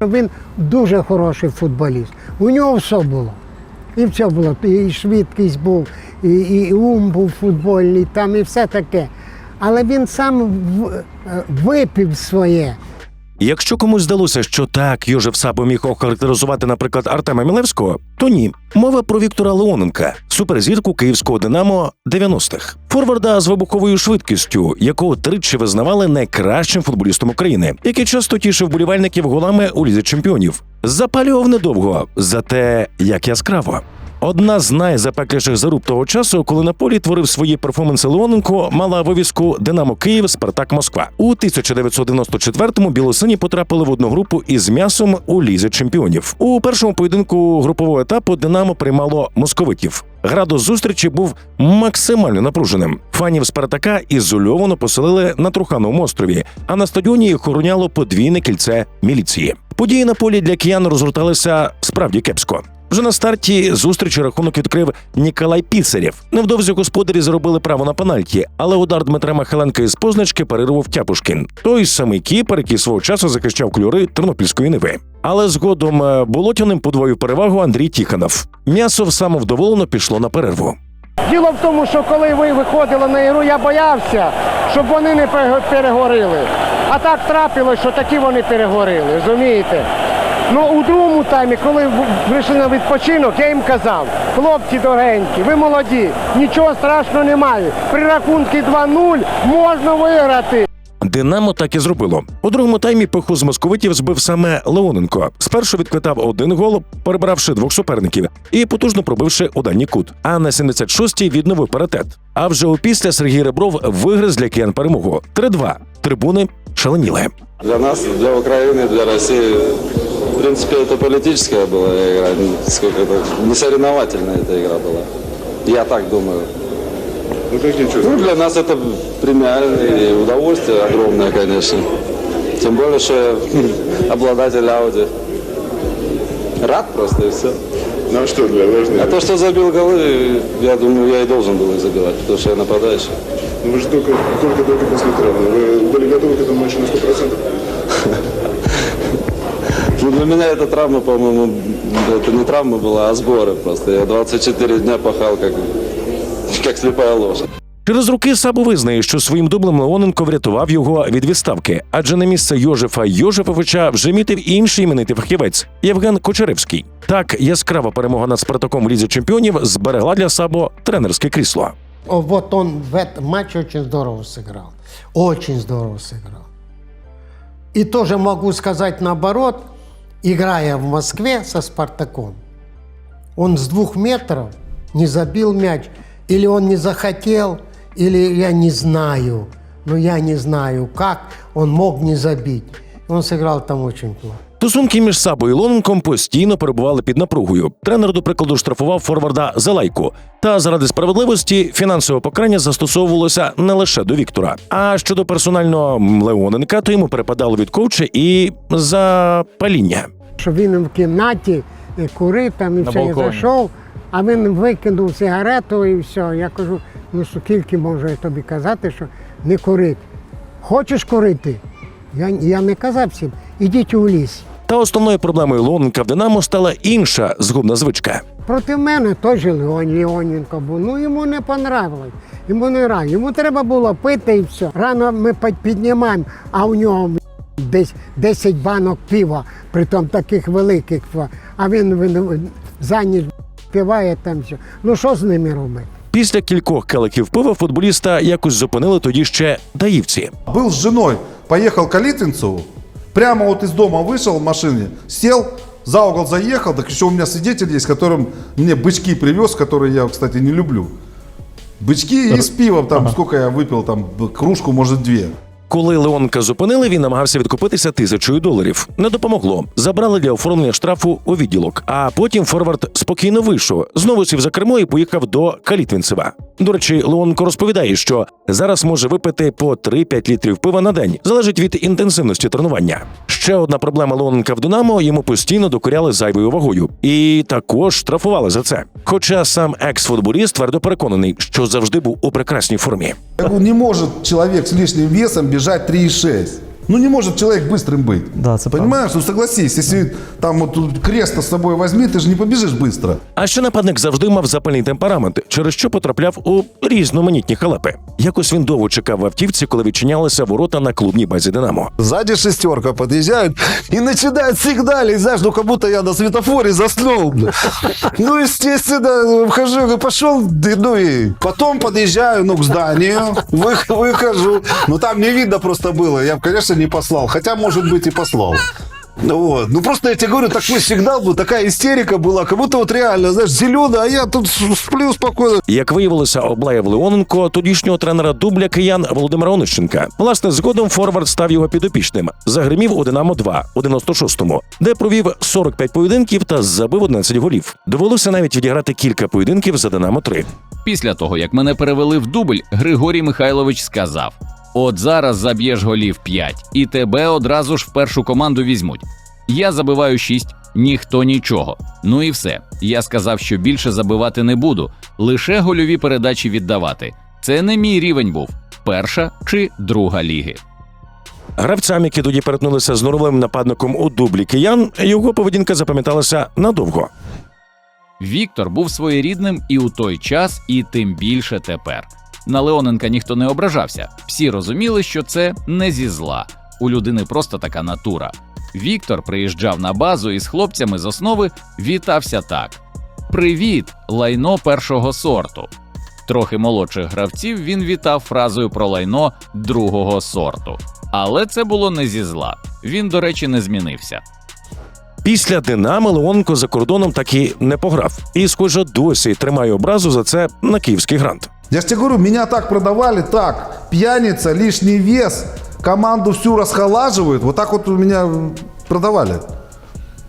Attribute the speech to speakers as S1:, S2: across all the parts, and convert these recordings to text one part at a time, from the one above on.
S1: Він дуже хороший футболіст. У нього все було. І все було. І швидкість був, і, і ум був футбольний, там, і все таке. Але він сам е, випив своє.
S2: Якщо комусь здалося, що так Йожеф Сабо міг охарактеризувати, наприклад, Артема Мілевського, то ні. Мова про Віктора Леоненка, суперзірку київського Динамо 90-х. Форварда з вибуховою швидкістю, якого тричі визнавали найкращим футболістом України, який часто тішив болівальників голами у лізі чемпіонів. Запалював недовго, зате як яскраво. Одна з найзапекліших заруб того часу, коли на полі творив свої перформанси Леоненко, мала вивіску Динамо Київ Спартак Москва. У 1994-му білосині потрапили в одну групу із м'ясом у лізі чемпіонів. У першому поєдинку групового етапу Динамо приймало московитів. Градус зустрічі був максимально напруженим. Фанів Спартака ізольовано поселили на Трухановому острові, а на стадіоні їх охороняло подвійне кільце міліції. Події на полі для киян розгорталися справді кепсько. Вже на старті зустрічі рахунок відкрив Ніколай Піцарєв. Невдовзі господарі заробили право на пенальті, але удар Дмитра Михайленка із позначки перервав Тяпушкін. Той самий кіпер, який свого часу захищав кольори Тернопільської Ниви. Але згодом е, болотяним подвоїв перевагу Андрій Тіханов. М'ясо самовдоволено пішло на перерву.
S1: Діло в тому, що коли ви виходили на ігру, я боявся, щоб вони не пере- перегорили. А так трапилось, що такі вони перегорили, розумієте? Ну, у другому таймі, коли вийшли на відпочинок, я їм казав, хлопці дорогенькі, ви молоді, нічого страшного немає. При рахунку 2-0 можна виграти.
S2: Динамо так і зробило. У другому таймі пиху з московитів збив саме Леоненко. Спершу відквитав один гол, перебравши двох суперників і потужно пробивши у дальній кут. А на 76-й відновив паритет. А вже опісля Сергій Ребров вигриз для киян перемогу. 3-2. Трибуни шаленіли.
S3: Для нас, для Украины, для России, в принципе, это политическая была игра, сколько это, не соревновательная эта игра была. Я так думаю.
S4: Ну какие чувства?
S3: Ну, для нас это премиальное и удовольствие огромное, конечно. Тем более, что я обладатель Ауди. Рад просто и все.
S4: Ну а что для важно?
S3: А то, что забил голы, я думаю, я и должен был их забивать, потому что я нападающий.
S4: Ну, вы же только, только, только после травмы. Вы были готовы к этому матчу на 100%?
S3: Ну, для меня эта травма, по-моему, это не травма была, а сборы просто. Я 24 дня пахал, как, как слепая лошадь.
S2: Через роки Сабо визнає, що своїм дублем Леоненко врятував його від відставки, адже на місце Йожефа Йожефовича вже мітив інший іменитий фахівець Євген Кочеревський. Так, яскрава перемога над Спартаком в лізі чемпіонів зберегла для Сабо тренерське крісло.
S1: О, Вот он в этом матче очень здорово сыграл. Очень здорово сыграл. И тоже могу сказать наоборот, играя в Москве со Спартаком, он с двух метров не забил мяч. Или он не захотел, или я не знаю. Но я не знаю, как он мог не забить. Он сыграл там очень плохо.
S2: Стосунки між Сабо і Лоненком постійно перебували під напругою. Тренер, до прикладу, штрафував форварда Зелайку. Та заради справедливості фінансове покарання застосовувалося не лише до Віктора. А щодо персонального Леоненка, то йому перепадало від ковча і запаління.
S1: Що він в кімнаті е, курив там і
S5: На
S1: все, і зайшов, а він викинув сигарету і все. Я кажу, ну скільки можу я тобі казати, що не курити. Хочеш курити? Я, я не казав всім, ідіть у ліс.
S2: Та основною проблемою Леоненка в Динамо стала інша згубна звичка.
S1: Проти мене Леон Леоненко був. Ну йому не понравилось. Йому не рано. Йому треба було пити і все. Рано ми піднімаємо, а у нього десь 10 банок пива, притом таких великих. А він, він за ніч пиває там все. Ну що з ними робити?
S2: Після кількох келихів пива футболіста якось зупинили тоді ще даївці.
S6: Был с женой, поехал к Калитвинцеву, прямо вот из дома вышел в машине, сел, за угол заехал, так еще у меня свидетель есть, которым мне бычки привез, которые я, кстати, не люблю. Бычки и с пивом, там, сколько я выпил, там, кружку, может, две.
S2: Коли Леоненка зупинили, він намагався відкупитися тисячою доларів. Не допомогло. Забрали для оформлення штрафу у відділок. А потім Форвард спокійно вийшов, знову сів за кермо і поїхав до Калітвінцева. До речі, Леоненко розповідає, що зараз може випити по 3-5 літрів пива на день, залежить від інтенсивності тренування. Ще одна проблема Леоненка в Динамо йому постійно докоряли зайвою вагою, і також штрафували за це. Хоча сам екс-футболіст твердо переконаний, що завжди був у прекрасній формі.
S6: Не может человек с лишним весом бежать 3,6. Ну не может человек быстрым быть.
S5: Да, це
S6: Понимаешь? Ну согласись, если там вот тут крест с собой возьми, ты же не побежишь быстро.
S2: А ще нападник завжди мав запальний темперамент, через що потрапляв у різноманітні халепи. Якось він довго чекав в автівці, коли відчинялися ворота на клубній базі Динамо.
S7: Сзади шестерка подъезжают и начинают сигналить, знаешь, ну как будто я на светофоре заснул. бля. Ну, естественно, вхожу, говорю, пошел, да, ну и потом подъезжаю, ну, к зданию, вы- выхожу. Ну, там не видно просто было, я бы, конечно, не послал, хотя, может быть, и послал. Ну Вот. Ну просто я тебе говорю, такой сигнал был, такая истерика была, как будто вот реально, знаешь, зеленый, а я тут сплю спокойно.
S2: Як виявилося, облаяв Леоненко тодішнього тренера дубля киян Володимира Онищенка. Власне, згодом форвард став його підопічним. Загримів у Динамо 2 у 96-му, де провів 45 поєдинків та забив 11 голів. Довелося навіть відіграти кілька поєдинків за Динамо 3
S8: Після того, як мене перевели в дубль, Григорій Михайлович сказав: От зараз заб'єш голів 5, і тебе одразу ж в першу команду візьмуть. Я забиваю 6, ніхто нічого. Ну і все. Я сказав, що більше забивати не буду, лише гольові передачі віддавати. Це не мій рівень був перша чи друга ліги.
S2: Гравцям, які тоді перетнулися з норовим нападником у дублі киян, його поведінка запам'яталася надовго.
S8: Віктор був своєрідним і у той час, і тим більше тепер. На Леоненка ніхто не ображався. Всі розуміли, що це не зі зла. У людини просто така натура. Віктор приїжджав на базу і з хлопцями з основи вітався так: Привіт, лайно першого сорту. Трохи молодших гравців він вітав фразою про лайно другого сорту. Але це було не зі зла. Він, до речі, не змінився.
S2: Після Динамо Леоненко за кордоном так і не пограв. І, схоже, досі тримає образу за це на київський грант.
S6: Я же тебе говорю, меня так продавали, так, пьяница, лишний вес, команду всю расхолаживают, вот так вот у меня продавали.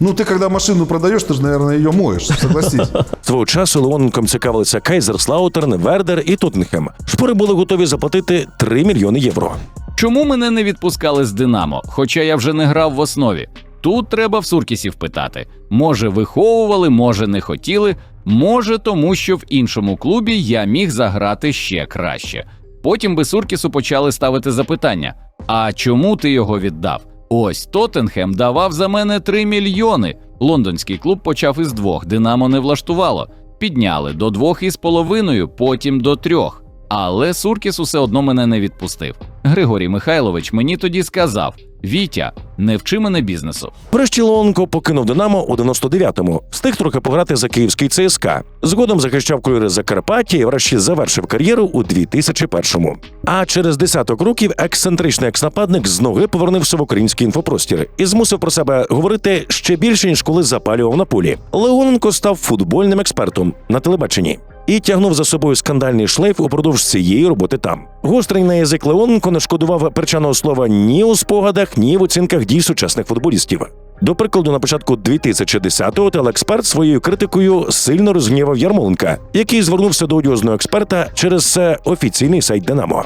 S6: Ну, ты когда машину продаешь, ты же, наверное, ее моешь, согласись.
S2: Свого часу Леоненком цікавилися Кайзерслаутерн, Вердер і Тоттенхем. Шпори були готові заплатити 3 мільйони євро.
S8: Чому мене не відпускали з Динамо, хоча я вже не грав в основі? Тут треба в Суркісів питати. Може, виховували, може, не хотіли, може, тому що в іншому клубі я міг заграти ще краще. Потім би Суркісу почали ставити запитання: а чому ти його віддав? Ось Тоттенхем давав за мене 3 мільйони. Лондонський клуб почав із двох, Динамо не влаштувало. Підняли до двох із половиною, потім до трьох. Але Суркіс усе одно мене не відпустив. Григорій Михайлович мені тоді сказав: Вітя, не вчи мене бізнесу.
S2: Врешті Леоненко покинув Динамо у 99-му, встиг трохи пограти за київський ЦСКА. Згодом захищав кольори Закарпаття і врешті завершив кар'єру у 2001-му. А через десяток років ексцентричний екснападник з ноги повернувся в український інфопростір і змусив про себе говорити ще більше ніж коли запалював на полі. Леоненко став футбольним експертом на телебаченні. І тягнув за собою скандальний шлейф упродовж цієї роботи там. Гострий на язик Леоненко не шкодував перчаного слова ні у спогадах, ні в оцінках дій сучасних футболістів. До прикладу, на початку 2010-го телеексперт своєю критикою сильно розгнівав Ярмоленка, який звернувся до одіозного експерта через е, офіційний сайт Динамо.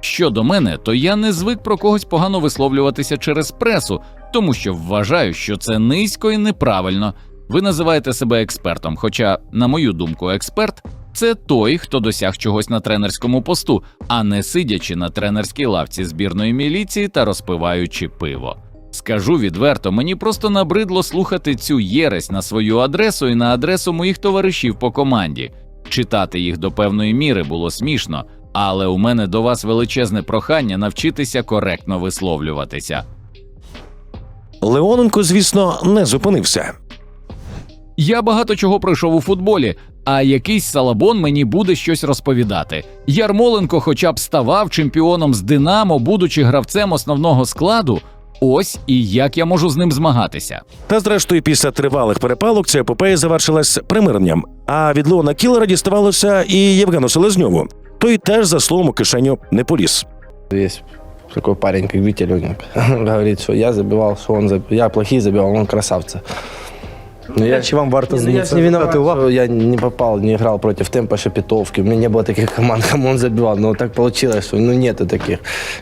S8: Щодо мене, то я не звик про когось погано висловлюватися через пресу, тому що вважаю, що це низько і неправильно. Ви називаєте себе експертом. Хоча, на мою думку, експерт це той, хто досяг чогось на тренерському посту, а не сидячи на тренерській лавці збірної міліції та розпиваючи пиво. Скажу відверто, мені просто набридло слухати цю єресь на свою адресу і на адресу моїх товаришів по команді. Читати їх до певної міри було смішно, але у мене до вас величезне прохання навчитися коректно висловлюватися.
S2: Леоненко, звісно, не зупинився.
S8: Я багато чого пройшов у футболі, а якийсь салабон мені буде щось розповідати. Ярмоленко, хоча б ставав чемпіоном з Динамо, будучи гравцем основного складу. Ось і як я можу з ним змагатися.
S2: Та зрештою, після тривалих перепалок ця епопея завершилась примиренням. А від Леона Кілера діставалося і Євгену Селезньову. Той теж за словом у кишеню не поліз.
S9: Есть такой парень, как Витя Леник. Говорит, что я забивал, что он заб... я плохие забивал, он красавца. Но я,
S5: Чи вам варто
S9: Не, ну, я
S5: звернути
S9: не виноват,
S5: увагу?
S9: что я не попал, не играл против темпа Шепетовки. У меня не было таких команд, кому он забивал. Но так получилось, что ну, нету таких.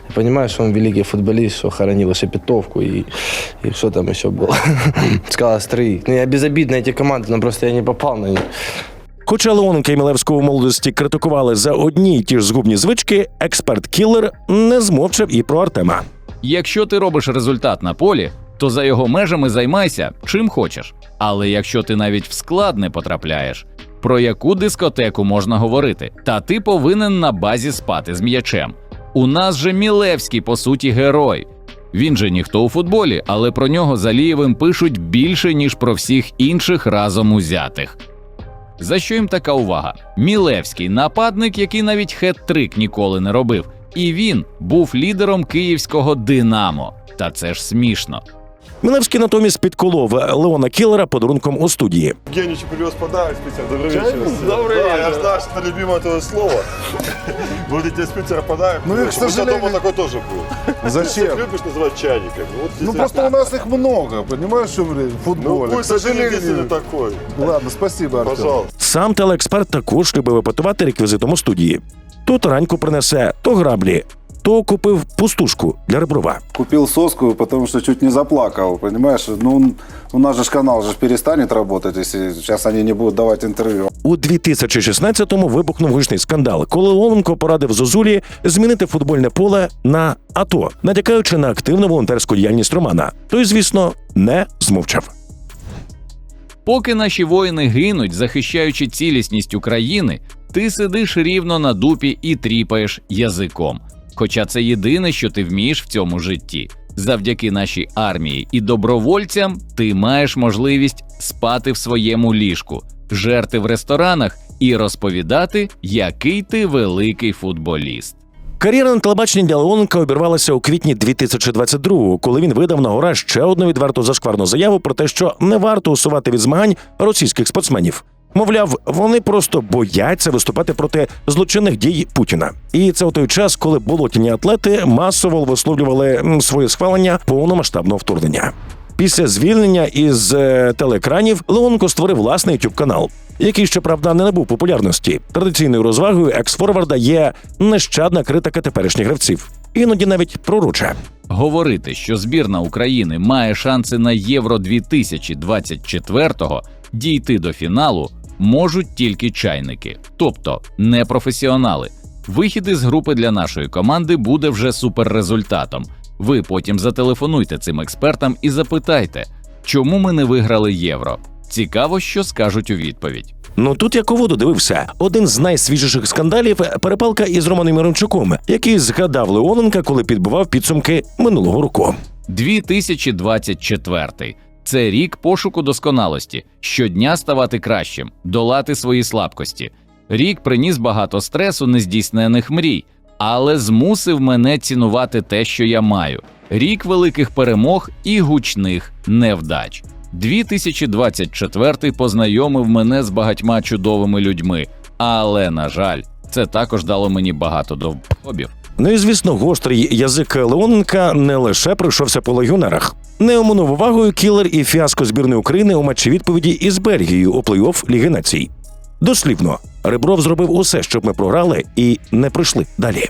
S9: Я понимаю, что он великий футболист, что хоронил Шепетовку и, и что там еще было. Сказал Стрий. Ну, я безобидно эти команды, но просто я не попал на них.
S2: Хоча Леоненка і Мілевського в молодості критикували за одні й ті ж згубні звички, експерт Кілер не змовчав і про Артема.
S8: Якщо ти робиш результат на полі, то за його межами займайся чим хочеш. Але якщо ти навіть в склад не потрапляєш, про яку дискотеку можна говорити? Та ти повинен на базі спати з м'ячем. У нас же Мілевський, по суті, герой. Він же ніхто у футболі, але про нього Залієвим пишуть більше, ніж про всіх інших разом узятих. За що їм така увага? Мілевський нападник, який навіть хет-трик ніколи не робив, і він був лідером київського Динамо. Та це ж смішно.
S2: Мілевський натомість підколов Леона Кілера подарунком у студії.
S4: Евгеньевич привез подарок с Питера. Добрый вечер. Добрый да, я знаю, что это любимое твое слово. Вот я тебе с Питера подарок.
S6: Ну и, к
S4: привез. У меня
S6: сожалению-
S4: дома такой тоже был. Ты
S6: Зачем?
S4: их любишь называть чайниками. Вот
S6: Ну
S4: здесь-
S6: просто у нас их много, понимаешь, что в
S4: Ну,
S6: футболе. К
S4: пусть один единственный
S6: сожалению.
S4: такой.
S6: Ладно, спасибо, Артем.
S4: Пожалуйста.
S2: Сам телеексперт також любив епатувати реквізитом у студії. То тараньку принесе, то граблі, то купив пустушку для реброва.
S5: Купил соску, потому что чуть не заплакал, понимаешь? Ну, у нас же ж канал же ж перестанет работать, если сейчас они не будут давать интервью.
S2: У 2016-му вибухнув гучний скандал, коли Лоленко порадив Зозулі змінити футбольне поле на АТО, натякаючи на активну волонтерську діяльність Романа. Той, звісно, не змовчав.
S8: Поки наші воїни гинуть, захищаючи цілісність України, ти сидиш рівно на дупі і тріпаєш язиком. Хоча це єдине, що ти вмієш в цьому житті. Завдяки нашій армії і добровольцям ти маєш можливість спати в своєму ліжку, жерти в ресторанах і розповідати, який ти великий футболіст.
S2: Кар'єра на телебаченні для Леоненка обірвалася у квітні 2022-го, коли він видав на гора ще одну відверту зашкварну заяву про те, що не варто усувати від змагань російських спортсменів. Мовляв, вони просто бояться виступати проти злочинних дій Путіна. І це у той час, коли болотяні атлети масово висловлювали своє схвалення повномасштабного вторгнення. Після звільнення із е, телекранів Леонко створив власний youtube канал, який щоправда не набув популярності. Традиційною розвагою екс-форварда є нещадна критика теперішніх гравців, іноді навіть пророча.
S8: Говорити, що збірна України має шанси на Євро 2024-го дійти до фіналу можуть тільки чайники, тобто непрофесіонали. Вихід із групи для нашої команди буде вже суперрезультатом. Ви потім зателефонуйте цим експертам і запитайте, чому ми не виграли євро. Цікаво, що скажуть у відповідь.
S2: Ну тут як у воду дивився. Один з найсвіжіших скандалів перепалка із Романом Мирончуком, який згадав Леоненка, коли підбивав підсумки минулого року.
S8: 2024 це рік пошуку досконалості, щодня ставати кращим, долати свої слабкості. Рік приніс багато стресу, нездійснених мрій, але змусив мене цінувати те, що я маю. Рік великих перемог і гучних невдач. 2024 познайомив мене з багатьма чудовими людьми, але на жаль, це також дало мені багато довбобів.
S2: Ну і звісно, гострий язик Леоненка не лише пройшовся по легіонерах. Не оминув увагою кілер і фіаско збірної України у матчі відповіді із Бельгією у плей-офф Ліги Націй. Дослівно, Ребров зробив усе, щоб ми програли і не пройшли далі.